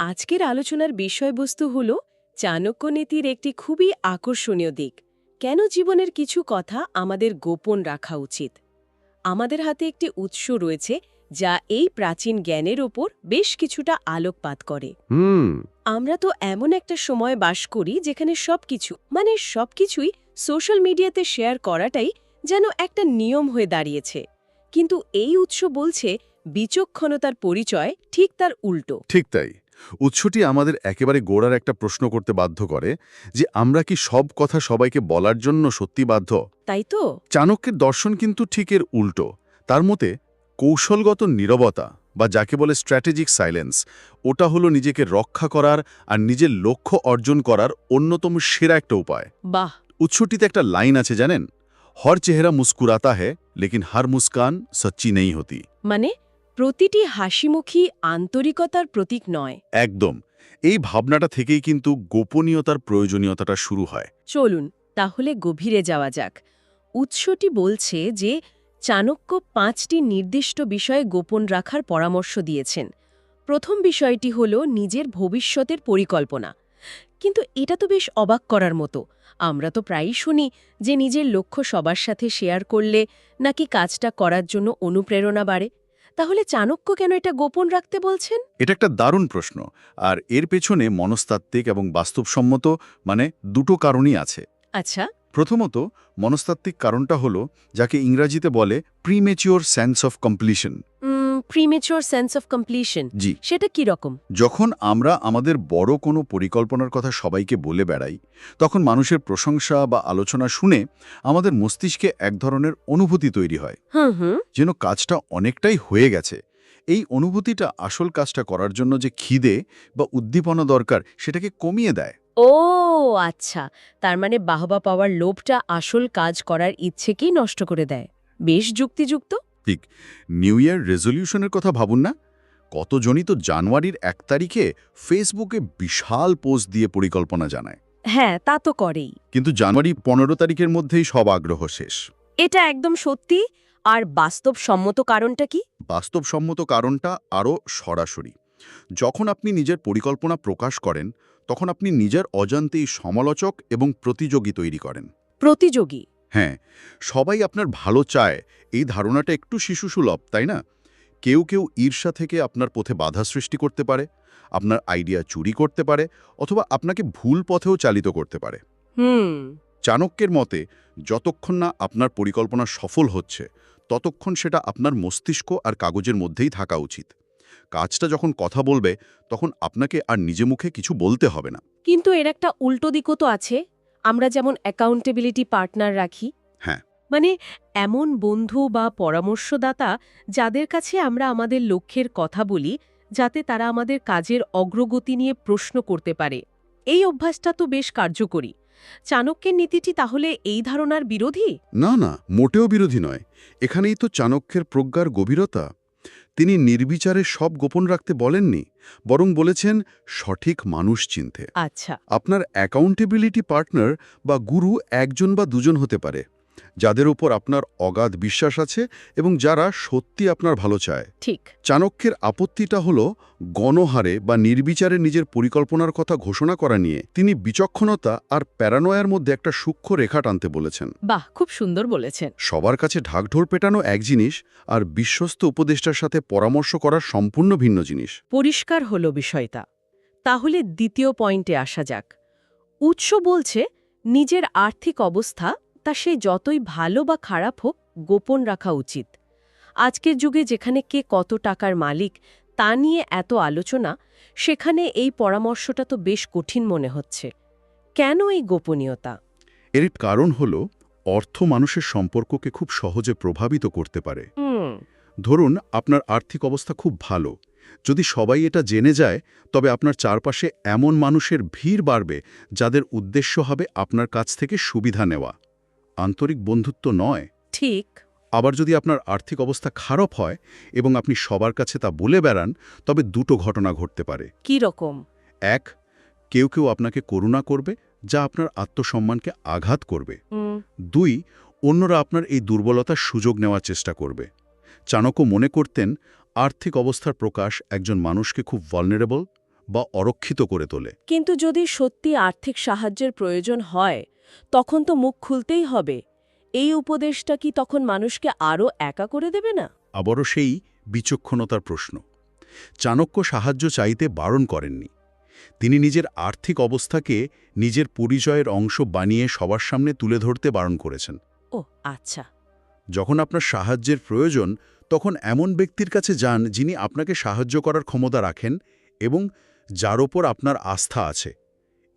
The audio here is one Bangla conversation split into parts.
আজকের আলোচনার বিষয়বস্তু হল চাণক্য নীতির একটি খুবই আকর্ষণীয় দিক। কেন জীবনের কিছু কথা আমাদের গোপন রাখা উচিত? আমাদের হাতে একটি উৎস রয়েছে যা এই প্রাচীন জ্ঞানের ওপর বেশ কিছুটা আলোকপাত করে। আমরা তো এমন একটা সময় বাস করি যেখানে সবকিছু মানে সবকিছুই সোশ্যাল মিডিয়াতে শেয়ার করাটাই যেন একটা নিয়ম হয়ে দাঁড়িয়েছে। কিন্তু এই উৎস বলছে বিচক্ষণতার পরিচয় ঠিক তার উল্টো। ঠিক তাই। উৎসটি আমাদের একেবারে গোড়ার একটা প্রশ্ন করতে বাধ্য করে যে আমরা কি সব কথা সবাইকে বলার জন্য সত্যি বাধ্য? তাই তো। চাণক্যের দর্শন কিন্তু ঠিক এর উল্টো। তার মতে কৌশলগত নীরবতা বা যাকে বলে স্ট্র্যাটেজিক সাইলেন্স ওটা হলো নিজেকে রক্ষা করার আর নিজের লক্ষ্য অর্জন করার অন্যতম সেরা একটা উপায়। বাহ! উৎসটিতে একটা লাইন আছে জানেন? হর চেহারা মুস্কুরাতা হে লেকিন হার মুস্কান সচ্চি নেই হতি। মানে? প্রতিটি হাসিমুখী আন্তরিকতার প্রতীক নয়। একদম। এই ভাবনাটা থেকেই কিন্তু গোপনীয়তার প্রয়োজনীয়তাটা শুরু হয়। চলুন তাহলে গভীরে যাওয়া যাক। উৎসটি বলছে যে চাণক্য পাঁচটি নির্দিষ্ট বিষয়ে গোপন রাখার পরামর্শ দিয়েছেন। প্রথম বিষয়টি হল নিজের ভবিষ্যতের পরিকল্পনা। কিন্তু এটা তো বেশ অবাক করার মতো। আমরা তো প্রায়ই শুনি যে নিজের লক্ষ্য সবার সাথে শেয়ার করলে নাকি কাজটা করার জন্য অনুপ্রেরণা বাড়ে। তাহলে চাণক্য কেন এটা গোপন রাখতে বলছেন? এটা একটা দারুণ প্রশ্ন আর এর পেছনে মনস্তাত্ত্বিক এবং বাস্তবসম্মত মানে দুটো কারণই আছে। আচ্ছা। প্রথমত মনস্তাত্ত্বিক কারণটা হলো যাকে ইংরাজিতে বলে premature sense of completion premature sense of completion জি। সেটা কি রকম? যখন আমরা আমাদের বড় কোনো পরিকল্পনার কথা সবাইকে বলে বেড়াই তখন মানুষের প্রশংসা বা আলোচনা শুনে আমাদের মস্তিষ্কে এক ধরনের অনুভূতি তৈরি হয়। যেন কাজটা অনেকটাই হয়ে গেছে। এই অনুভূতিটা আসল কাজটা করার জন্য যে খিদে বা উদ্দীপনা দরকার সেটাকে কমিয়ে দেয়। ও আচ্ছা। তার মানে বাহবা পাওয়ার লোভটা আসল কাজ করার ইচ্ছেকেই নষ্ট করে দেয়। বেশ যুক্তিযুক্ত। নিউ ইয়ার রেজলিউশনের কথা ভাবুন না। কতজনই তো জানুয়ারির এক তারিখে ফেসবুকে বিশাল পোস্ট দিয়ে পরিকল্পনা জানায়। হ্যাঁ তা তো করেই। কিন্তু জানুয়ারি পনেরো তারিখের মধ্যেই সব আগ্রহ শেষ। এটা একদম সত্যি। আর বাস্তবসম্মত কারণটা কি? বাস্তবসম্মত কারণটা আরও সরাসরি। যখন আপনি নিজের পরিকল্পনা প্রকাশ করেন তখন আপনি নিজের অজান্তেই সমালোচক এবং প্রতিযোগী তৈরি করেন। প্রতিযোগী। হ্যাঁ সবাই আপনার ভালো চায়। এই ধারণাটা একটু শিশুসুলভ তাই না? কেউ কেউ ঈর্ষা থেকে আপনার পথে বাধা সৃষ্টি করতে পারে আপনার আইডিয়া চুরি করতে পারে অথবা আপনাকে ভুল পথেও চালিত করতে পারে। হুম। চাণক্যের মতে যতক্ষণ না আপনার পরিকল্পনা সফল হচ্ছে ততক্ষণ সেটা আপনার মস্তিষ্ক আর কাগজের মধ্যেই থাকা উচিত। কাজটা যখন কথা বলবে তখন আপনাকে আর নিজে মুখে কিছু বলতে হবে না। কিন্তু এর একটা উল্টো দিকও তো আছে। আমরা যেমন অ্যাকাউন্টেবিলিটি পার্টনার রাখি হ্যাঁ। মানে এমন বন্ধু বা পরামর্শদাতা যাদের কাছে আমরা আমাদের লক্ষ্যের কথা বলি যাতে তারা আমাদের কাজের অগ্রগতি নিয়ে প্রশ্ন করতে পারে। এই অভ্যাসটা তো বেশ কার্যকরী। চাণক্যের নীতিটি তাহলে এই ধারণার বিরোধী? না না মোটেও বিরোধী নয়। এখানেই তো চাণক্যের প্রজ্ঞার গভীরতা তিনি নির্বিচারে সব গোপন রাখতে বলেননি বরং বলেছেন সঠিক মানুষ চিনতে। আচ্ছা। আপনার অ্যাকাউন্টেবিলিটি পার্টনার বা গুরু একজন বা দুজন হতে পারে। যাদের উপর আপনার অগাধ বিশ্বাস আছে এবং যারা সত্যি আপনার ভালো চায়। ঠিক। চাণক্যের আপত্তিটা হল গণহারে বা নির্বিচারে নিজের পরিকল্পনার কথা ঘোষণা করা নিয়ে তিনি বিচক্ষণতা আর প্যারানয়ার মধ্যে একটা সূক্ষ্ম রেখা টানতে বলেছেন। বাহ খুব সুন্দর বলেছেন। সবার কাছে ঢাকঢোল পেটানো এক জিনিস আর বিশ্বস্ত উপদেষ্টার সাথে পরামর্শ করা সম্পূর্ণ ভিন্ন জিনিস। পরিষ্কার হলো বিষয়টা। তাহলে দ্বিতীয় পয়েন্টে আসা যাক। উৎস বলছে নিজের আর্থিক অবস্থা তা সে যতই ভালো বা খারাপ হোক গোপন রাখা উচিত। আজকের যুগে যেখানে কে কত টাকার মালিক তা নিয়ে এত আলোচনা সেখানে এই পরামর্শটা তো বেশ কঠিন মনে হচ্ছে। কেন এই গোপনীয়তা? এর কারণ হল অর্থ মানুষের সম্পর্ককে খুব সহজে প্রভাবিত করতে পারে। ধরুন আপনার আর্থিক অবস্থা খুব ভালো। যদি সবাই এটা জেনে যায় তবে আপনার চারপাশে এমন মানুষের ভিড় বাড়বে যাদের উদ্দেশ্য হবে আপনার কাছ থেকে সুবিধা নেওয়া। আন্তরিক বন্ধুত্ব নয়। ঠিক। আবার যদি আপনার আর্থিক অবস্থা খারাপ হয় এবং আপনি সবার কাছে তা বলে বেড়ান তবে দুটো ঘটনা ঘটতে পারে। কি রকম? এক কেউ কেউ আপনাকে করুণা করবে যা আপনার আত্মসম্মানকে আঘাত করবে। দুই অন্যরা আপনার এই দুর্বলতার সুযোগ নেওয়ার চেষ্টা করবে। চাণক্য মনে করতেন আর্থিক অবস্থার প্রকাশ একজন মানুষকে খুব ভলনারেবল বা অরক্ষিত করে তোলে। কিন্তু যদি সত্যি আর্থিক সাহায্যের প্রয়োজন হয় তখন তো মুখ খুলতেই হবে। এই উপদেশটা কি তখন মানুষকে আরও একা করে দেবে না? আবারও সেই বিচক্ষণতার প্রশ্ন। চাণক্য সাহায্য চাইতে বারণ করেননি। তিনি নিজের আর্থিক অবস্থাকে নিজের পরিচয়ের অংশ বানিয়ে সবার সামনে তুলে ধরতে বারণ করেছেন। ও আচ্ছা। যখন আপনার সাহায্যের প্রয়োজন তখন এমন ব্যক্তির কাছে যান যিনি আপনাকে সাহায্য করার ক্ষমতা রাখেন এবং যার ওপর আপনার আস্থা আছে।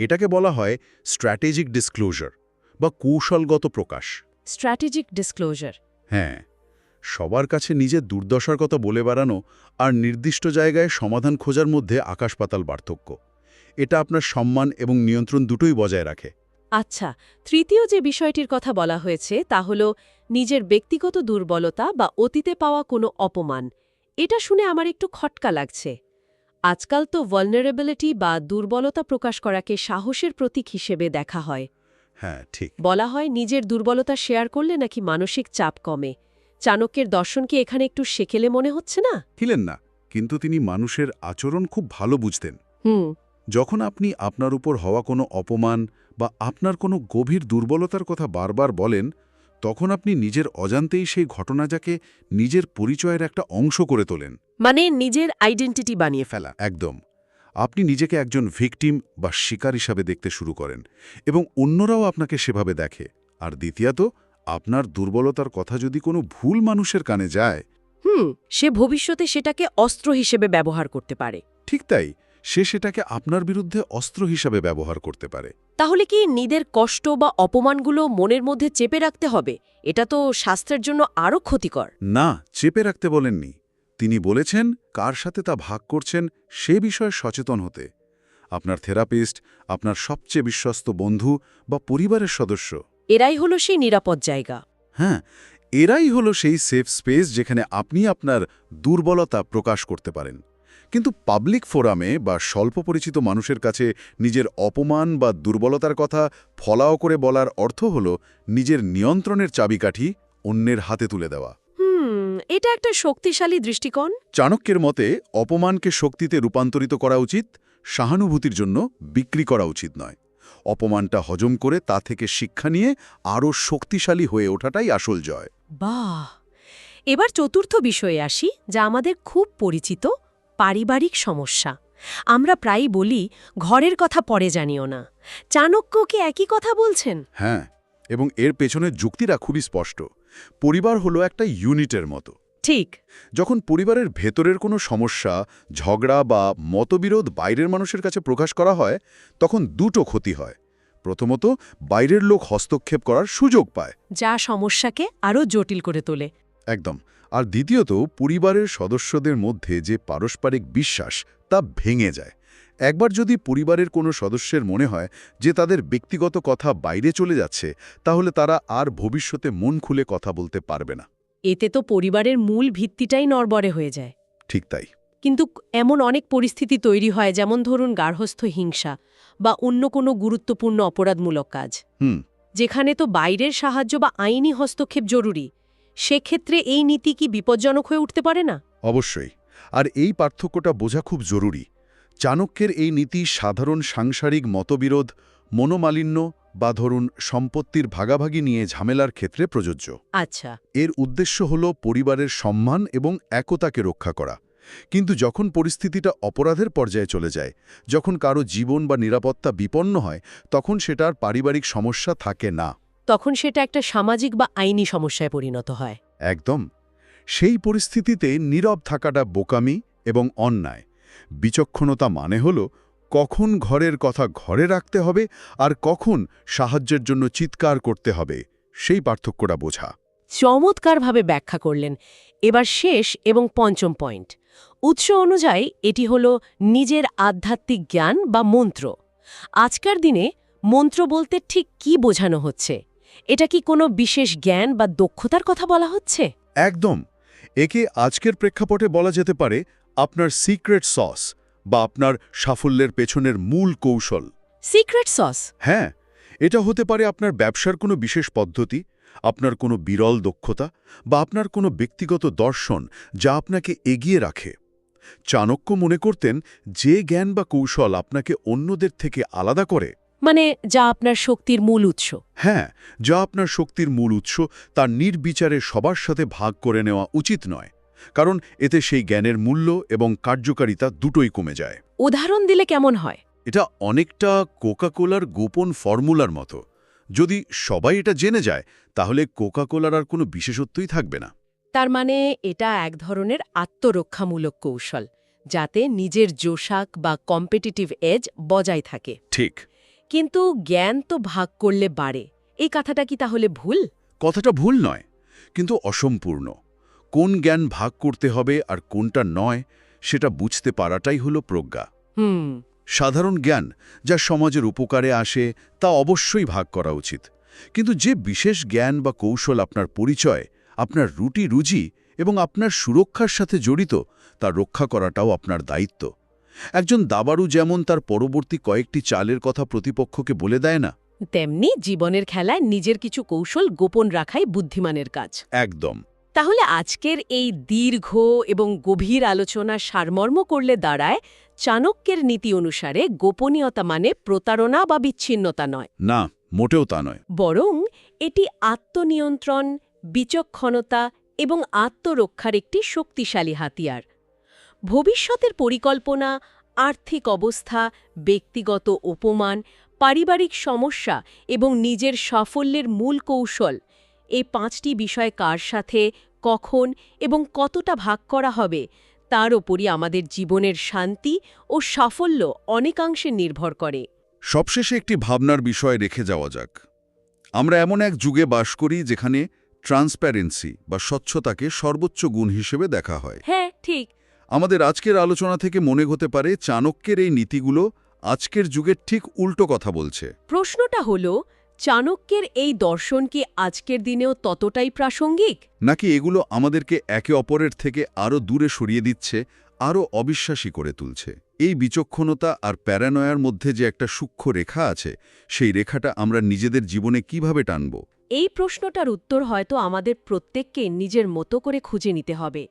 এটাকে বলা হয় স্ট্র্যাটেজিক ডিসক্লোজার বা কৌশলগত প্রকাশ। স্ট্র্যাটেজিক ডিসক্লোজার হ্যাঁ সবার কাছে নিজের দুর্দশার কথা বলে বেড়ানো আর নির্দিষ্ট জায়গায় সমাধান খোঁজার মধ্যে আকাশপাতাল পার্থক্য। এটা আপনার সম্মান এবং নিয়ন্ত্রণ দুটোই বজায় রাখে। আচ্ছা তৃতীয় যে বিষয়টির কথা বলা হয়েছে তা হল নিজের ব্যক্তিগত দুর্বলতা বা অতীতে পাওয়া কোনো অপমান। এটা শুনে আমার একটু খটকা লাগছে। আজকাল তো ভলনারেবিলিটি বা দুর্বলতা প্রকাশ করাকে সাহসের প্রতীক হিসেবে দেখা হয়। হ্যাঁ ঠিক। বলা হয় নিজের দুর্বলতা শেয়ার করলে নাকি মানসিক চাপ কমে। চাণক্যের দর্শন কি এখানে একটু সেকেলে মনে হচ্ছে না? ছিলেন না কিন্তু তিনি মানুষের আচরণ খুব ভালো বুঝতেন। হুম। যখন আপনি আপনার উপর হওয়া কোনো অপমান বা আপনার কোনো গভীর দুর্বলতার কথা বারবার বলেন তখন আপনি নিজের অজান্তেই সেই ঘটনাটাকে নিজের পরিচয়ের একটা অংশ করে তোলেন। মানে নিজের আইডেন্টিটি বানিয়ে ফেলা। একদম। আপনি নিজেকে একজন ভিকটিম বা শিকার হিসাবে দেখতে শুরু করেন এবং অন্যরাও আপনাকে সেভাবে দেখে। আর দ্বিতীয়ত আপনার দুর্বলতার কথা যদি কোনো ভুল মানুষের কানে যায় হুম সে ভবিষ্যতে সেটাকে অস্ত্র হিসেবে ব্যবহার করতে পারে। ঠিক তাই সে সেটাকে আপনার বিরুদ্ধে অস্ত্র হিসাবে ব্যবহার করতে পারে। তাহলে কি নিদের কষ্ট বা অপমানগুলো মনের মধ্যে চেপে রাখতে হবে? এটা তো স্বাস্থ্যের জন্য আরও ক্ষতিকর। না চেপে রাখতে বলেননি। তিনি বলেছেন কার সাথে তা ভাগ করছেন সে বিষয়ে সচেতন হতে। আপনার থেরাপিস্ট আপনার সবচেয়ে বিশ্বস্ত বন্ধু বা পরিবারের সদস্য। এরাই হলো সেই নিরাপদ জায়গা। হ্যাঁ এরাই হলো সেই সেফ স্পেস যেখানে আপনি আপনার দুর্বলতা প্রকাশ করতে পারেন। কিন্তু পাবলিক ফোরামে বা স্বল্প পরিচিত মানুষের কাছে নিজের অপমান বা দুর্বলতার কথা ফলাও করে বলার অর্থ হল নিজের নিয়ন্ত্রণের চাবিকাঠি অন্যের হাতে তুলে দেওয়া। হুম এটা একটা শক্তিশালী দৃষ্টিকোণ। চাণক্যের মতে অপমানকে শক্তিতে রূপান্তরিত করা উচিত সহানুভূতির জন্য বিক্রি করা উচিত নয়। অপমানটা হজম করে তা থেকে শিক্ষা নিয়ে আরও শক্তিশালী হয়ে ওঠাটাই আসল জয়। বাহ! এবার চতুর্থ বিষয়ে আসি যা আমাদের খুব পরিচিত পারিবারিক সমস্যা। আমরা প্রায়ই বলি ঘরের কথা পরে জানিও না। চাণক্য কি একই কথা বলছেন? হ্যাঁ এবং এর পেছনের যুক্তিরা খুবই স্পষ্ট। পরিবার হলো একটা ইউনিটের মতো। ঠিক। যখন পরিবারের ভেতরের কোনো সমস্যা ঝগড়া বা মতবিরোধ বাইরের মানুষের কাছে প্রকাশ করা হয় তখন দুটো ক্ষতি হয়। প্রথমত বাইরের লোক হস্তক্ষেপ করার সুযোগ পায়। যা সমস্যাকে আরও জটিল করে তোলে। একদম। আর দ্বিতীয়ত পরিবারের সদস্যদের মধ্যে যে পারস্পরিক বিশ্বাস তা ভেঙে যায়। একবার যদি পরিবারের কোনো সদস্যের মনে হয় যে তাদের ব্যক্তিগত কথা বাইরে চলে যাচ্ছে তাহলে তারা আর ভবিষ্যতে মন খুলে কথা বলতে পারবে না। এতে তো পরিবারের মূল ভিত্তিটাই নরবরে হয়ে যায়। ঠিক তাই। কিন্তু এমন অনেক পরিস্থিতি তৈরি হয় যেমন ধরুন গার্হস্থ্য হিংসা বা অন্য কোনো গুরুত্বপূর্ণ অপরাধমূলক কাজ। হুম। যেখানে তো বাইরের সাহায্য বা আইনি হস্তক্ষেপ জরুরি। সেক্ষেত্রে এই নীতি কি বিপজ্জনক হয়ে উঠতে পারে না? অবশ্যই। আর এই পার্থক্যটা বোঝা খুব জরুরি। চাণক্যের এই নীতি সাধারণ সাংসারিক মতবিরোধ মনোমালিন্য বা ধরুন সম্পত্তির ভাগাভাগি নিয়ে ঝামেলার ক্ষেত্রে প্রযোজ্য। আচ্ছা। এর উদ্দেশ্য হল পরিবারের সম্মান এবং একতাকে রক্ষা করা। কিন্তু যখন পরিস্থিতিটা অপরাধের পর্যায়ে চলে যায় যখন কারও জীবন বা নিরাপত্তা বিপন্ন হয় তখন সেটার পারিবারিক সমস্যা থাকে না। তখন সেটা একটা সামাজিক বা আইনি সমস্যায় পরিণত হয়। একদম। সেই পরিস্থিতিতে নীরব থাকাটা বোকামি এবং অন্যায়। বিচক্ষণতা মানে হল কখন ঘরের কথা ঘরে রাখতে হবে আর কখন সাহায্যের জন্য চিৎকার করতে হবে সেই পার্থক্যটা বোঝা। চমৎকারভাবে ব্যাখ্যা করলেন। এবার শেষ এবং পঞ্চম পয়েন্ট। উৎস অনুযায়ী এটি হল নিজের আধ্যাত্মিক জ্ঞান বা মন্ত্র। আজকার দিনে মন্ত্র বলতে ঠিক কি বোঝানো হচ্ছে? এটা কি কোনো বিশেষ জ্ঞান বা দক্ষতার কথা বলা হচ্ছে? একদম। একে আজকের প্রেক্ষাপটে বলা যেতে পারে আপনার সিক্রেট সস বা আপনার সাফল্যের পেছনের মূল কৌশল। Secret sauce? হ্যাঁ এটা হতে পারে আপনার ব্যবসার কোনো বিশেষ পদ্ধতি আপনার কোনো বিরল দক্ষতা বা আপনার কোনো ব্যক্তিগত দর্শন যা আপনাকে এগিয়ে রাখে। চাণক্য মনে করতেন যে জ্ঞান বা কৌশল আপনাকে অন্যদের থেকে আলাদা করে মানে যা আপনার শক্তির মূল উৎস। হ্যাঁ যা আপনার শক্তির মূল উৎস তার নির্বিচারে সবার সাথে ভাগ করে নেওয়া উচিত নয় কারণ এতে সেই জ্ঞানের মূল্য এবং কার্যকারিতা দুটোই কমে যায়। উদাহরণ দিলে কেমন হয়? এটা অনেকটা কোকাকোলার গোপন ফর্মুলার মতো। যদি সবাই এটা জেনে যায় তাহলে কোকাকোলার আর কোনো বিশেষত্বই থাকবে না। তার মানে এটা এক ধরনের আত্মরক্ষামূলক কৌশল যাতে নিজের জোশাক বা কম্পিটিটিভ এজ বজায় থাকে। ঠিক। কিন্তু জ্ঞান তো ভাগ করলে বাড়ে। এই কথাটা কি তাহলে ভুল? কথাটা ভুল নয় কিন্তু অসম্পূর্ণ। কোন জ্ঞান ভাগ করতে হবে আর কোনটা নয় সেটা বুঝতে পারাটাই হলো প্রজ্ঞা। হুম। সাধারণ জ্ঞান যা সমাজের উপকারে আসে তা অবশ্যই ভাগ করা উচিত। কিন্তু যে বিশেষ জ্ঞান বা কৌশল আপনার পরিচয় আপনার রুটি রুজি এবং আপনার সুরক্ষার সাথে জড়িত তা রক্ষা করাটাও আপনার দায়িত্ব। একজন দাবাড়ু যেমন তার পরবর্তী কয়েকটি চালের কথা প্রতিপক্ষকে বলে দেয় না। তেমনি জীবনের খেলায় নিজের কিছু কৌশল গোপন রাখাই বুদ্ধিমানের কাজ। একদম। তাহলে আজকের এই দীর্ঘ এবং গভীর আলোচনা সারমর্ম করলে দাঁড়ায় চাণক্যের নীতি অনুসারে গোপনীয়তা মানে প্রতারণা বা বিচ্ছিন্নতা নয়। না মোটেও তা নয়। বরং এটি আত্মনিয়ন্ত্রণ বিচক্ষণতা এবং আত্মরক্ষার একটি শক্তিশালী হাতিয়ার। ভবিষ্যতের পরিকল্পনা আর্থিক অবস্থা ব্যক্তিগত অপমান পারিবারিক সমস্যা এবং নিজের সাফল্যের মূল কৌশল এই পাঁচটি বিষয় কার সাথে কখন এবং কতটা ভাগ করা হবে তার ওপরই আমাদের জীবনের শান্তি ও সাফল্য অনেকাংশে নির্ভর করে। সবশেষে একটি ভাবনার বিষয় রেখে যাওয়া যাক। আমরা এমন এক যুগে বাস করি যেখানে ট্রান্সপ্যারেন্সি বা স্বচ্ছতাকে সর্বোচ্চ গুণ হিসেবে দেখা হয়। হ্যাঁ ঠিক। আমাদের আজকের আলোচনা থেকে মনে হতে পারে চাণক্যের এই নীতিগুলো আজকের যুগের ঠিক উল্টো কথা বলছে। প্রশ্নটা হল চাণক্যের এই দর্শন কি আজকের দিনেও ততটাই প্রাসঙ্গিক? নাকি এগুলো আমাদেরকে একে অপরের থেকে আরও দূরে সরিয়ে দিচ্ছে আরও অবিশ্বাসী করে তুলছে? এই বিচক্ষণতা আর প্যারানয়ার মধ্যে যে একটা সূক্ষ্ম রেখা আছে সেই রেখাটা আমরা নিজেদের জীবনে কীভাবে টানব? এই প্রশ্নটার উত্তর হয়তো আমাদের প্রত্যেককে নিজের মতো করে খুঁজে নিতে হবে।